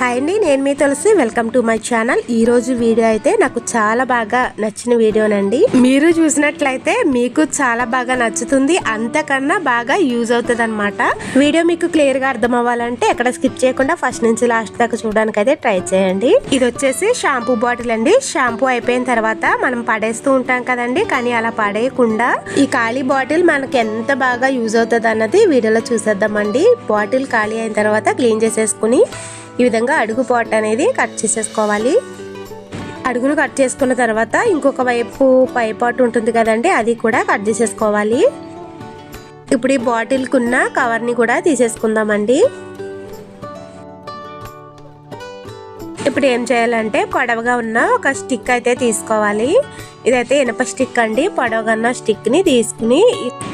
Hi అండి నేను మీ Tulasi. Welcome to my channel ఈ రోజు వీడియో అయితే నాకు చాలా బాగా నచ్చిన వీడియోనండి. మీరు చూసినట్లయితే మీకు చాలా బాగా నచ్చుతుంది అంతకన్నా బాగా యూజ్ అవుతుంది అనమాట వీడియో మీకు క్లియర్గా అర్థం అవ్వాలంటే ఎక్కడ స్కిప్ చేయకుండా ఫస్ట్ నుంచి లాస్ట్ దాకా చూడడానికి అయితే ట్రై చేయండి. ఇది వచ్చేసి షాంపూ బాటిల్ అండి. షాంపూ అయిపోయిన తర్వాత మనం పడేస్తూ ఉంటాం కదండి కానీ అలా పడేయకుండా ఈ ఖాళీ బాటిల్ మనకి ఎంత బాగా యూజ్ అవుతుంది అన్నది వీడియోలో చూసేద్దామండి. బాటిల్ ఖాళీ అయిన తర్వాత క్లీన్ చేసేసుకుని ఈ విధంగా అడుగు పాట్ అనేది కట్ చేసేసుకోవాలి. అడుగును కట్ చేసుకున్న తర్వాత ఇంకొక వైపు పై పాట్ ఉంటుంది కదండి అది కూడా కట్ చేసేసుకోవాలి. ఇప్పుడు ఈ బాటిల్కున్న కవర్ని కూడా తీసేసుకుందామండి. ఇప్పుడు ఏం చేయాలంటే పొడవుగా ఉన్న ఒక స్టిక్ అయితే తీసుకోవాలి. ఇదైతే ఇనప స్టిక్ అండి. పొడవుగా ఉన్న స్టిక్ని తీసుకుని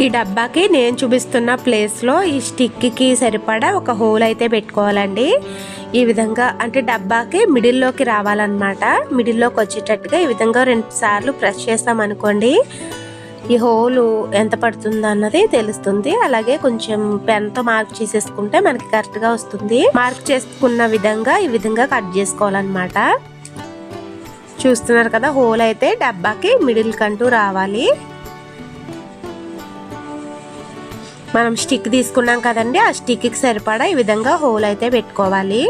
ఈ డబ్బాకి నేను చూపిస్తున్న ప్లేస్లో ఈ స్టిక్కి సరిపడా ఒక హోల్ అయితే పెట్టుకోవాలండి. ఈ విధంగా అంటే డబ్బాకి మిడిల్లోకి రావాలన్నమాట. మిడిల్లోకి వచ్చేటట్టుగా ఈ విధంగా రెండు సార్లు ప్రెస్ చేస్తాం అనుకోండి ఈ హోలు ఎంత పడుతుంది అన్నది తెలుస్తుంది. అలాగే కొంచెం పెన్తో మార్క్ చేసేసుకుంటే మనకి కరెక్ట్గా వస్తుంది. మార్క్ చేసుకున్న విధంగా ఈ విధంగా కట్ చేసుకోవాలన్నమాట. చూస్తున్నారు కదా హోల్ అయితే డబ్బాకి మిడిల్ కంటూ రావాలి. మనం స్టిక్ తీసుకున్నాం కదండి ఆ స్టిక్కి సరిపడా ఈ విధంగా హోల్ అయితే పెట్టుకోవాలి.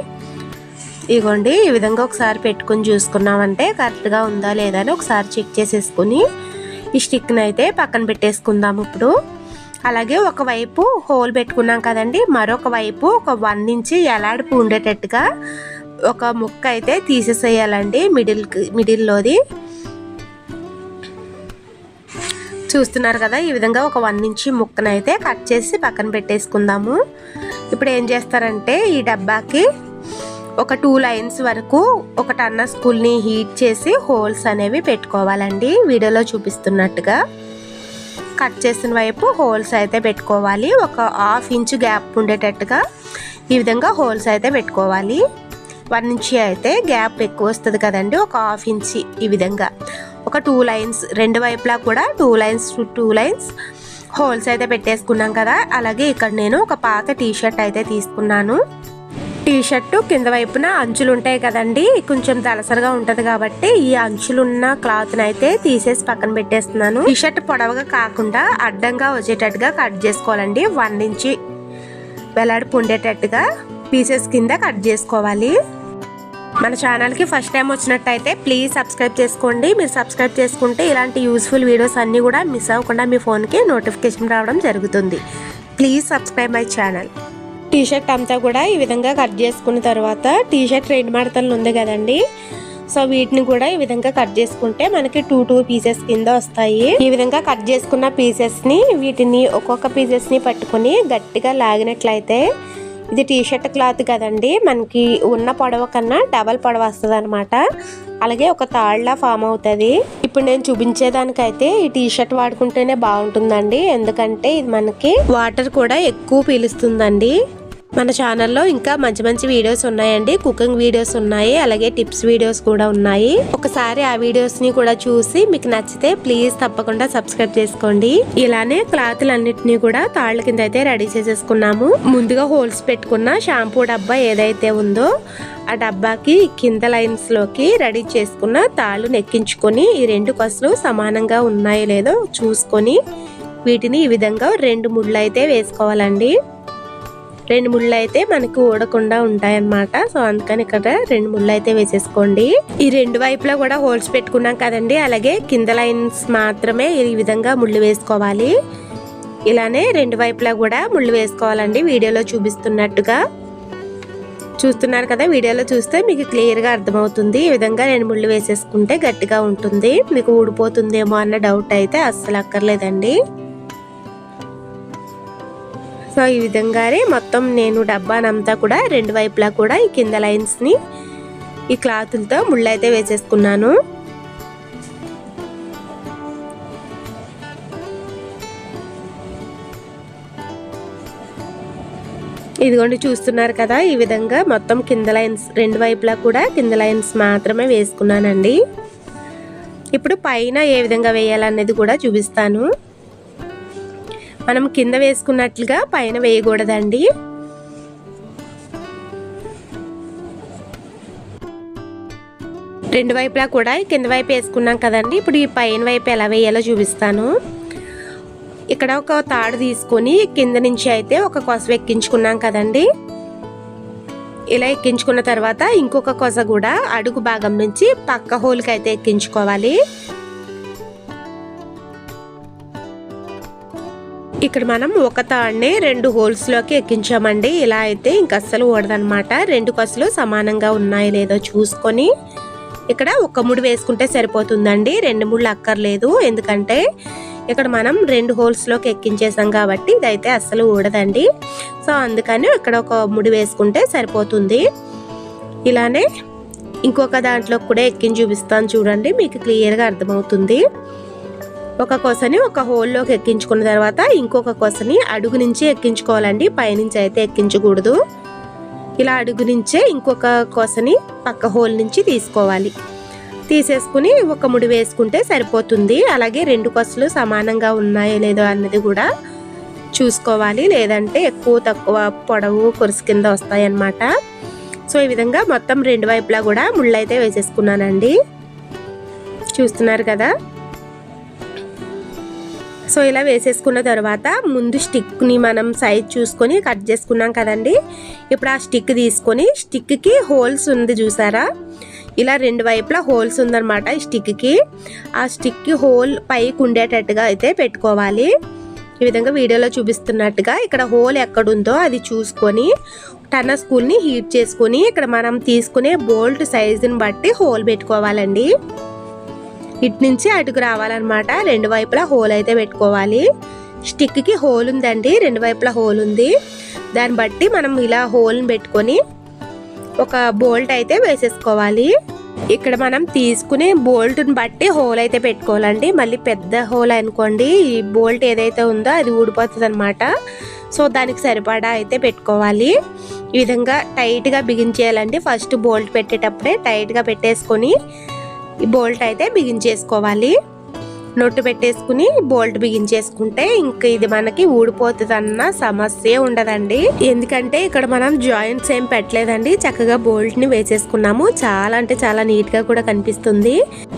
ఇగోండి ఈ విధంగా ఒకసారి పెట్టుకుని చూసుకున్నామంటే కరెక్ట్గా ఉందా లేదా అని ఒకసారి చెక్ చేసేసుకుని ఈ స్టిక్ని అయితే పక్కన పెట్టేసుకుందాం ఇప్పుడు. అలాగే ఒకవైపు హోల్ పెట్టుకున్నాం కదండి మరొక వైపు ఒక వన్ ఇంచి ఎలాడుపు ఉండేటట్టుగా ఒక ముక్క అయితే తీసేసేయాలండి మిడిల్ మిడిల్లోది. చూస్తున్నారు కదా ఈ విధంగా ఒక వన్ ఇంచి ముక్కనైతే కట్ చేసి పక్కన పెట్టేసుకుందాము. ఇప్పుడు ఏం చేస్తారంటే ఈ డబ్బాకి ఒక టూ లైన్స్ వరకు ఒక టన్న స్కూల్ని హీట్ చేసి హోల్స్ అనేవి పెట్టుకోవాలండి. వీడియోలో చూపిస్తున్నట్టుగా కట్ చేసిన వైపు హోల్స్ అయితే పెట్టుకోవాలి. ఒక హాఫ్ ఇంచ్ గ్యాప్ ఉండేటట్టుగా ఈ విధంగా హోల్స్ అయితే పెట్టుకోవాలి. వన్ ఇంచ్ అయితే గ్యాప్ ఎక్కువ వస్తుంది కదండి. ఒక హాఫ్ ఇంచ్ ఈ విధంగా. ఒక టూ లైన్స్ రెండు వైపులా కూడా two lines two lines holes అయితే పెట్టేసుకున్నాం కదా. అలాగే ఇక్కడ నేను ఒక పాత టీషర్ట్ అయితే తీసుకున్నాను. టీ షర్టు కింద వైపున అంచులు ఉంటాయి కదండి. కొంచెం దలసరగా ఉంటది కాబట్టి ఈ అంచులున్న క్లాత్ అయితే తీసేసి పక్కన పెట్టేస్తున్నాను. టీ షర్ట్ పొడవుగా కాకుండా అడ్డంగా వచ్చేటట్టుగా కట్ చేసుకోవాలండి. వన్ ఇంచి వెలాడి ఉండేటట్టుగా పీసెస్ కింద కట్ చేసుకోవాలి. మన ఛానల్కి ఫస్ట్ టైం వచ్చినట్టయితే ప్లీజ్ సబ్స్క్రైబ్ చేసుకోండి. మీరు సబ్స్క్రైబ్ చేసుకుంటే ఇలాంటి యూస్ఫుల్ వీడియోస్ అన్నీ కూడా మిస్ అవ్వకుండా మీ ఫోన్కి నోటిఫికేషన్ రావడం జరుగుతుంది. Please subscribe my channel. T shirt అంతా కూడా ఈ విధంగా కట్ చేసుకున్న తర్వాత టీ షర్ట్ రెండు మడతలు ఉంది కదండి. సో వీటిని కూడా ఈ విధంగా కట్ చేసుకుంటే మనకి టూ టూ పీసెస్ కింద వస్తాయి. ఈ విధంగా కట్ చేసుకున్న పీసెస్ని వీటిని ఒక్కొక్క పీసెస్ని పట్టుకుని గట్టిగా లాగినట్లయితే ఇది టీ షర్ట్ క్లాత్ కదండి. మనకి ఉన్న పొడవ కన్నా డబల్ పొడవ వస్తుంది అనమాట అలాగే ఒక తాళ్ళ ఫామ్ అవుతుంది. ఇప్పుడు నేను చూపించేదానికైతే ఈ టీ షర్ట్ వాడుకుంటేనే బాగుంటుందండి. ఎందుకంటే ఇది మనకి వాటర్ కూడా ఎక్కువ పీలుస్తుందండి. మన ఛానల్లో ఇంకా మంచి మంచి వీడియోస్ ఉన్నాయండి. కుకింగ్ వీడియోస్ ఉన్నాయి. అలాగే టిప్స్ వీడియోస్ కూడా ఉన్నాయి. ఒకసారి ఆ వీడియోస్ని కూడా చూసి మీకు నచ్చితే ప్లీజ్ తప్పకుండా సబ్స్క్రైబ్ చేసుకోండి. ఇలానే క్లాత్లన్నిటినీ కూడా తాళ్ళ కింద అయితే రెడీ చేసేసుకున్నాము. ముందుగా హోల్స్ పెట్టుకున్న షాంపూ డబ్బా ఏదైతే ఉందో ఆ డబ్బాకి కింద లైన్స్లోకి రెడీ చేసుకున్న తాళ్ళు నెక్కించుకొని ఈ రెండు కసులు సమానంగా ఉన్నాయో లేదో చూసుకొని వీటిని ఈ విధంగా రెండు ముళ్ళు అయితే వేసుకోవాలండి. రెండు ముళ్ళు అయితే మనకు ఊడకుండా ఉంటాయన్నమాట. సో అందుకని ఇక్కడ రెండు ముళ్ళు అయితే వేసేసుకోండి. ఈ రెండు వైపులా కూడా హోల్స్ పెట్టుకున్నాం కదండి. అలాగే కింద లైన్స్ మాత్రమే ఈ విధంగా ముళ్ళు వేసుకోవాలి. ఇలానే రెండు వైపులా కూడా ముళ్ళు వేసుకోవాలండి. వీడియోలో చూపిస్తున్నట్టుగా. చూస్తున్నారు కదా వీడియోలో చూస్తే మీకు క్లియర్గా అర్థమవుతుంది. ఈ విధంగా రెండు ముళ్ళు వేసేసుకుంటే గట్టిగా ఉంటుంది. మీకు ఊడిపోతుందేమో అన్న డౌట్ అయితే అస్సలు అక్కర్లేదండి. సో ఈ విధంగానే మొత్తం నేను డబ్బానంతా కూడా రెండు వైపులా కూడా ఈ కింద లైన్స్ని ఈ క్లాతులతో ముళ్ళైతే వేసేసుకున్నాను. ఇదిగోండి చూస్తున్నారు కదా ఈ విధంగా మొత్తం కింద లైన్స్ రెండు వైపులా కూడా కింద లైన్స్ మాత్రమే వేసుకున్నానండి. ఇప్పుడు పైన ఏ విధంగా వేయాలనేది కూడా చూపిస్తాను. మనం కింద వేసుకున్నట్లుగా పైన వేయకూడదండి. రెండు వైపులా కూడా కింద వైపు వేసుకున్నాం కదండి. ఇప్పుడు ఈ పైన వైపు ఎలా వేయాలో చూపిస్తాను. ఇక్కడ ఒక తాడు తీసుకొని కింద నుంచి అయితే ఒక కొస ఎక్కించుకున్నాం కదండి. ఇలా ఎక్కించుకున్న తర్వాత ఇంకొక కొస కూడా అడుగు భాగం నుంచి పక్క హోల్కి అయితే ఎక్కించుకోవాలి. ఇక్కడ మనం ఒక తాడ్ని రెండు హోల్స్లోకి ఎక్కించామండి. ఇలా అయితే ఇంక అస్సలు ఊడదనమాట రెండు కసులు సమానంగా ఉన్నాయో లేదో చూసుకొని ఇక్కడ ఒక ముడి వేసుకుంటే సరిపోతుందండి. రెండు ముళ్ళు అక్కర్లేదు. ఎందుకంటే ఇక్కడ మనం రెండు హోల్స్లోకి ఎక్కించేసాం కాబట్టి ఇదైతే అస్సలు ఊడదండి. సో అందుకని ఇక్కడ ఒక ముడి వేసుకుంటే సరిపోతుంది. ఇలానే ఇంకొక దాంట్లో కూడా ఎక్కించి చూపిస్తాను చూడండి. మీకు క్లియర్గా అర్థమవుతుంది. ఒక కొసని ఒక హోల్లోకి ఎక్కించుకున్న తర్వాత ఇంకొక కొసని అడుగు నుంచి ఎక్కించుకోవాలండి. పైనుంచి అయితే ఎక్కించకూడదు. ఇలా అడుగు నుంచే ఇంకొక కొసని పక్క హోల్ నుంచి తీసుకోవాలి. తీసేసుకుని ఒక ముడి వేసుకుంటే సరిపోతుంది. అలాగే రెండు కొసలు సమానంగా ఉన్నాయో లేదో అన్నది కూడా చూసుకోవాలి. లేదంటే ఎక్కువ తక్కువ పొడవు కొరుసు కింద వస్తాయన్నమాట. సో ఈ విధంగా మొత్తం రెండు వైపులా కూడా ముళ్ళు అయితే వేసేసుకున్నానండి. చూస్తున్నారు కదా? సో ఇలా వేసేసుకున్న తర్వాత ముందు స్టిక్ని మనం సైజ్ చూసుకొని కట్ చేసుకున్నాం కదండి. ఇప్పుడు ఆ స్టిక్ తీసుకొని స్టిక్కి హోల్స్ ఉంది చూసారా? ఇలా రెండు వైపులా హోల్స్ ఉందన్నమాట ఈ స్టిక్కి. ఆ స్టిక్కి హోల్ పైకి ఉండేటట్టుగా అయితే పెట్టుకోవాలి. ఈ విధంగా వీడియోలో చూపిస్తున్నట్టుగా ఇక్కడ హోల్ ఎక్కడుందో అది చూసుకొని టన్న స్కూల్ని హీట్ చేసుకొని ఇక్కడ మనం తీసుకునే బోల్ట్ సైజుని బట్టి హోల్ పెట్టుకోవాలండి. ఇటు నుంచి అటుకు రావాలన్నమాట. రెండు వైపులా హోల్ అయితే పెట్టుకోవాలి. స్టిక్కి హోల్ ఉందండి. రెండు వైపులా హోల్ ఉంది. దాన్ని బట్టి మనం ఇలా హోల్ని పెట్టుకొని ఒక బోల్ట్ అయితే వేసేసుకోవాలి. ఇక్కడ మనం తీసుకునే బోల్ట్ని బట్టి హోల్ అయితే పెట్టుకోవాలండి. మళ్ళీ పెద్ద హోల్ అనుకోండి. ఈ బోల్ట్ ఏదైతే ఉందో అది ఊడిపోతుంది అనమాట సో దానికి సరిపడా అయితే పెట్టుకోవాలి. ఈ విధంగా టైట్గా బిగించేయాలండి. ఫస్ట్ బోల్ట్ పెట్టేటప్పుడే టైట్గా పెట్టేసుకొని ఈ బోల్ట్ అయితే బిగించేసుకోవాలి నొట్టు పెట్టేసుకుని బోల్ట్ బిగించేసుకుంటే ఇంక ఇది మనకి ఊడిపోతుందన్న సమస్య ఉండదండి. ఎందుకంటే ఇక్కడ మనం జాయింట్స్ ఏం పెట్టలేదండి. చక్కగా బోల్ట్ని వేసేసుకున్నాము. చాలా అంటే చాలా నీట్గా కూడా కనిపిస్తుంది.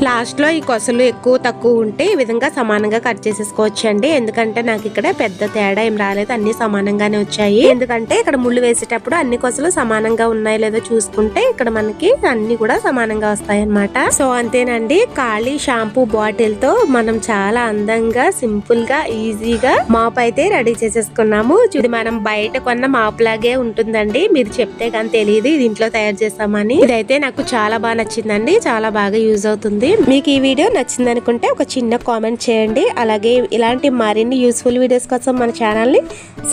లాస్ట్లో ఈ కొసలు ఎక్కువ తక్కువ ఉంటే ఈ విధంగా సమానంగా కట్ చేసేసుకోవచ్చు అండి ఎందుకంటే నాకు ఇక్కడ పెద్ద తేడా ఏం రాలేదు. అన్ని సమానంగానే వచ్చాయి. ఎందుకంటే ఇక్కడ ముళ్ళు వేసేటప్పుడు అన్ని కొసలు సమానంగా ఉన్నాయో లేదో చూసుకుంటే ఇక్కడ మనకి అన్ని కూడా సమానంగా వస్తాయి అన్నమాట సో అంతేనండి. ఖాళీ షాంపూ బాటిల్తో మనం మనం చాలా అందంగా సింపుల్గా ఈజీగా మాప్ అయితే రెడీ చేసేసుకున్నాము. ఇది మనం బయట కొన్న మాప్ లాగే ఉంటుందండి. మీరు చెప్తే కానీ తెలియదు ఇది ఇంట్లో తయారు చేస్తామని. ఇదైతే నాకు చాలా బాగా నచ్చిందండి. చాలా బాగా యూజ్ అవుతుంది. మీకు ఈ వీడియో నచ్చింది అనుకుంటే ఒక చిన్న కామెంట్ చేయండి. అలాగే ఇలాంటి మరిన్ని యూస్ఫుల్ వీడియోస్ కోసం మన ఛానల్ని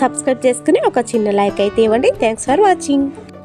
సబ్స్క్రైబ్ చేసుకుని ఒక చిన్న లైక్ అయితే ఇవ్వండి. Thanks for watching